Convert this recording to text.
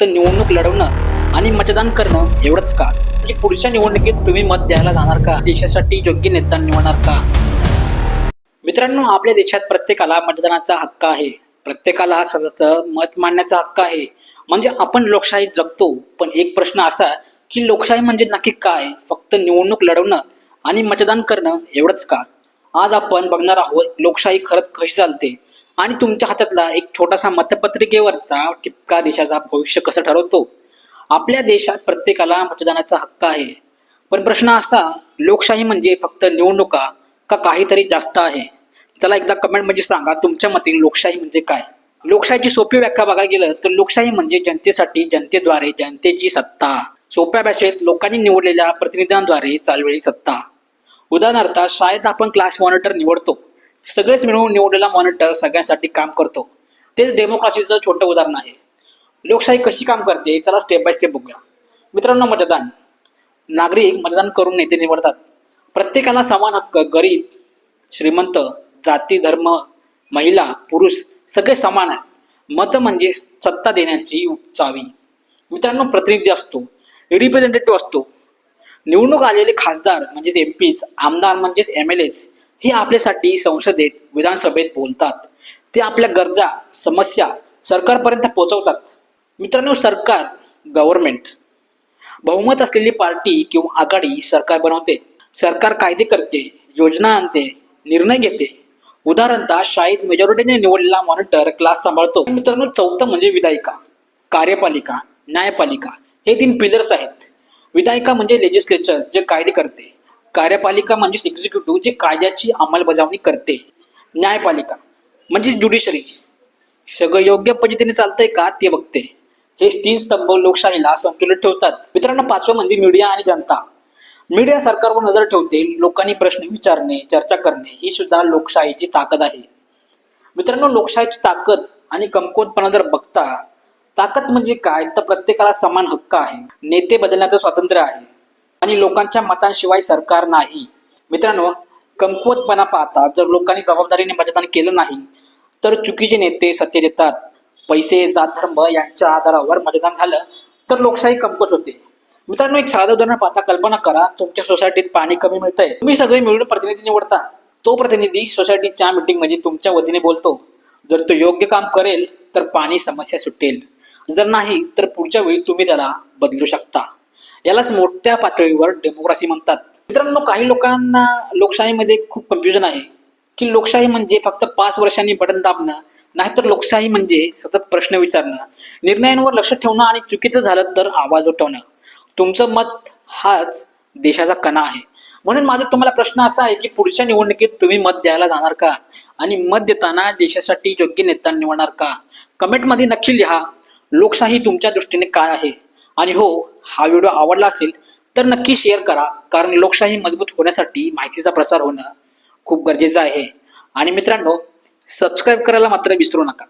फक्त निवडणूक लढवणं आणि मतदान करणं एवढंच का? म्हणजे पुढच्या निवडणुकीत तुम्ही मत द्यायला जाणार का? देशासाठी योग्य नेता निवडणार का? मित्रांनो आपल्या देशात प्रत्येकाला मतदानाचा हक्क आहे. प्रत्येकाला हा स्वतःचं मत मांडण्याचा हक्क आहे. म्हणजे आपण लोकशाहीत जगतो पण एक प्रश्न असा की लोकशाही म्हणजे नक्की काय? फक्त निवडणूक लढवणं आणि मतदान करणं एवढंच का? आज आपण बघणार आहोत लोकशाही खरंच कशी चालते? आणि तुमच्या हातातला एक छोटासा मतपत्रिकेवरचा टिपका देशाचा भविष्य कसं ठरवतो? आपल्या देशात प्रत्येकाला मतदानाचा हक्क आहे. पण प्रश्न असा लोकशाही म्हणजे फक्त निवडणुका का काहीतरी जास्त आहे? चला एकदा कमेंट म्हणजे सांगा तुमच्या मते लोकशाही म्हणजे काय? लोकशाहीची सोपी व्याख्या बघायला गेलं तर लोकशाही म्हणजे जनतेसाठी जनतेद्वारे जनतेची सत्ता. सोप्या भाषेत लोकांनी निवडलेल्या प्रतिनिधींद्वारे चाललेली सत्ता. उदाहरणार्थ शाळेत आपण क्लास मॉनिटर निवडतो. सगळेच मिळून निवडलेला मॉनिटर सगळ्यांसाठी काम करतो. तेच डेमोक्रेसीचं छोटं उदाहरण आहे. लोकशाही कशी काम करते? चला स्टेप बाय स्टेप बघूया. मित्रांनो मतदान. नागरिक मतदान करून नेते निवडतात. प्रत्येकाला समान हक्क गरीब श्रीमंत जाती धर्म महिला पुरुष सगळे समान आहेत. मत म्हणजे सत्ता देण्याची चावी. मित्रांनो प्रतिनिधी असतो. रिप्रेझेंटेटिव्ह असतो. निवडणूक आलेले खासदार म्हणजेच एम पीज आमदार म्हणजेच एम एल एज हे आपल्यासाठी संसदेत विधानसभेत बोलतात. ते आपल्या गरजा समस्या सरकारपर्यंत पोहोचवतात. मित्रांनो सरकार गव्हर्नमेंट बहुमत असलेली पार्टी किंवा आघाडी सरकार बनवते. सरकार कायदे करते योजना आणते निर्णय घेते. उदाहरणतः शाळेत मेजॉरिटीने निवडलेला मॉनिटर क्लास सांभाळतो. मित्रांनो चौथं म्हणजे विधायिका कार्यपालिका न्यायपालिका. हे तीन पिलर्स आहेत. विधायिका म्हणजे लेजिस्लेचर जे कायदे करते. कार्यपालिका म्हणजे एक्झिक्युटिव्ह जे कायद्याची अंमलबजावणी करते. न्यायपालिका म्हणजे ज्युडिशरी सगळं योग्य पद्धतीने चालतंय का ते बघते. हे तीन स्तंभ लोकशाहीला संतुलित ठेवतात. मित्रांनो पाचवं म्हणजे मीडिया आणि जनता. मीडिया सरकारवर नजर ठेवते लोकांनी प्रश्न विचारणे चर्चा करणे ही सुद्धा लोकशाहीची ताकद आहे. मित्रांनो लोकशाहीची ताकद आणि कमकुवतपणा जर बघता ताकद म्हणजे काय? तर प्रत्येकाला समान हक्क आहे. नेते बदलण्याचं स्वातंत्र्य आहे. आणि लोकांच्या मतांशिवाय सरकार नाही. मित्रांनो कमकुवतपणा पाहता जर लोकांनी जबाबदारीने मतदान केलं नाही तर चुकीचे नेते सत्य देतात. पैसे जात धर्म यांच्या आधारावर मतदान झालं तर लोकशाही कमकुवत होते. मित्रांनो एक साधं उदाहरण पाहता कल्पना करा तुमच्या सोसायटीत पाणी कमी मिळतंय. तुम्ही सगळे मिळून प्रतिनिधी निवडता. तो प्रतिनिधी सोसायटीच्या मीटिंग म्हणजे तुमच्या वतीने बोलतो. जर तो योग्य काम करेल तर पाणी समस्या सुटेल. जर नाही तर पुढच्या वेळी तुम्ही त्याला बदलू शकता. यालाच मोठ्या पातळीवर डेमोक्रेसी म्हणतात. मित्रांनो काही लोकांना लोकशाहीमध्ये खूप कन्फ्युजन आहे की लोकशाही म्हणजे फक्त पाच वर्षांनी बटन दाबणं नाहीतर लोकशाही म्हणजे सतत प्रश्न विचारणं निर्णयांवर लक्ष ठेवणं आणि चुकीचं झालं तर आवाज उठवणं. तुमचं मत हाच देशाचा कणा आहे. म्हणून माझा तुम्हाला प्रश्न असा आहे की पुढच्या निवडणुकीत तुम्ही मत द्यायला जाणार का? आणि मत देताना देशासाठी योग्य नेता निवडणार का? कमेंटमध्ये नक्की लिहा लोकशाही तुमच्या दृष्टीने काय आहे? आणि हो हा व्हिडिओ आवडला असेल तर नक्की शेअर करा कारण लोकशाही मजबूत होण्यासाठी माहितीचा प्रसार होणं खूप गरजेचं आहे. आणि मित्रांनो सबस्क्राईब करायला मात्र विसरू नका.